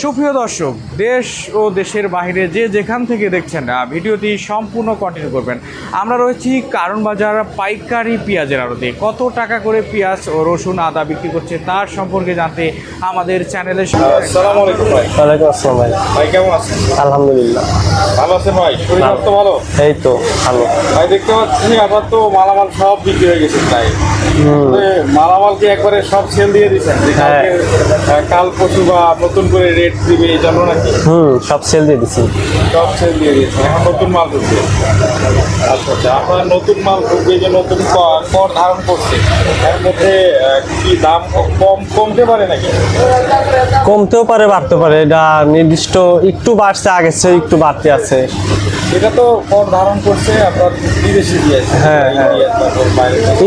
সুপ্রিয় দর্শক দেশ ও দেশের বাইরে যে যেখান থেকে দেখছেন ভিডিওটি সম্পূর্ণ কন্টিনিউ করবেন। আমরা রয়েছি কারণ বাজার পাইকারি পেঁয়াজের আড়তে। কত টাকা করে পেঁয়াজ ও রসুন আদা বিক্রি করছে তার সম্পর্কে জানতে আমাদের আসসালামু আলাইকুম ভাই। ওয়ালাইকুম আসসালাম ভাই। ভাই কেমন আছেন? আলহামদুলিল্লাহ। ভালো আছেন ভাই? শরীর স্বাস্থ্য ভালো? এই তো ভালো। ভাই দেখতে পাচ্ছি আপনার তো মালামাল সব বিক্রি হয়ে গেছে তাই মালামাল কি একবারে সব সেল দিয়ে দিচ্ছেন হ্যাঁ। কাল পরশু বা নতুন করে রেট দিবে এই জন্য নাকি? হুম সব সেল দিয়ে দিছি। সব সেল দিয়ে দিয়েছেন এখন নতুন মাল ঢুকবে আচ্ছা আচ্ছা আপনার নতুন মাল ঢুকবে যে নতুন কর ধারণ করছে। এর মধ্যে কি দাম কম কমতে পারে নাকি? কমতেও পারে বাড়তে পারে। এটা নির্দিষ্ট একটু বাড়ছে আগের চেয়ে একটু বাড়তে আছে। এটা তো কর ধারণ করছে আপনার বিদেশি দিয়েছে হ্যাঁ, হ্যাঁ।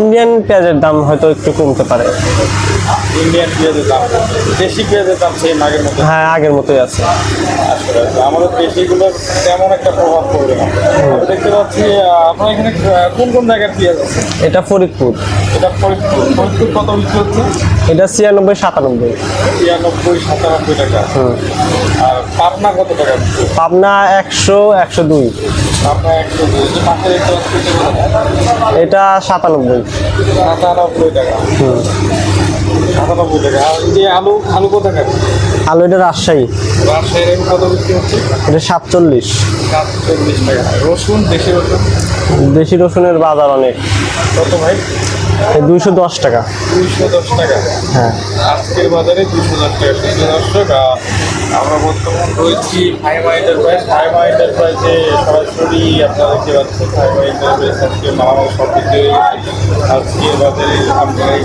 ইন্ডিয়ান পেঁয়াজের দাম হয়তো একটু কমতে পারে। ইন্ডিয়ান পেঁয়াজের দাম দেশি পেঁয়াজের দাম সেম আগের মতো। হ্যাঁ আগের মতোই আছে। আসলে আমাদের দেশিগুলোর তেমন একটা প্রভাব পড়বে না। দেখতে পাচ্ছি আপনার এখানে কোন কোন জায়গার পেঁয়াজ আছে? এটা ফরিদপুর। এটা ফরিদপুর। ফরিদপুর কত বিক্রি হচ্ছে? এটা ছিয়ানব্বই সাতানব্বই। ছিয়ানব্বই সাতানব্বই টাকা। আর পাবনা কত টাকা পাবনা একশো একশো দুই। এটা সাতানব্বই। সাতানব্বই টাকা। সাতানব্বই টাকা। আর যে আলু আলু কত টাকা আলু এটা রাজশাহী। রাজশাহীর কত বিক্রি হচ্ছে? এটা সাতচল্লিশ। সাতচল্লিশ টাকা। রসুন দেশি রসুন? দেশি রসুনের বাজার অনেক। কত ভাই? দুইশো দশ টাকা। দুইশো দশ টাকা। হ্যাঁ। আজকের বাজারে দুশো দশ টাকা। দুশো দশ টাকা আমরা বর্তমান রয়েছি ফাইমা এন্টারপ্রাইজ ফাইমা এন্টারপ্রাইজে সরাসরি আপনারা দেখতে পাচ্ছেন। ফাইমা এন্টারপ্রাইজ আজকে মালামাল সব দিতে আজকে বাজারে আপনারা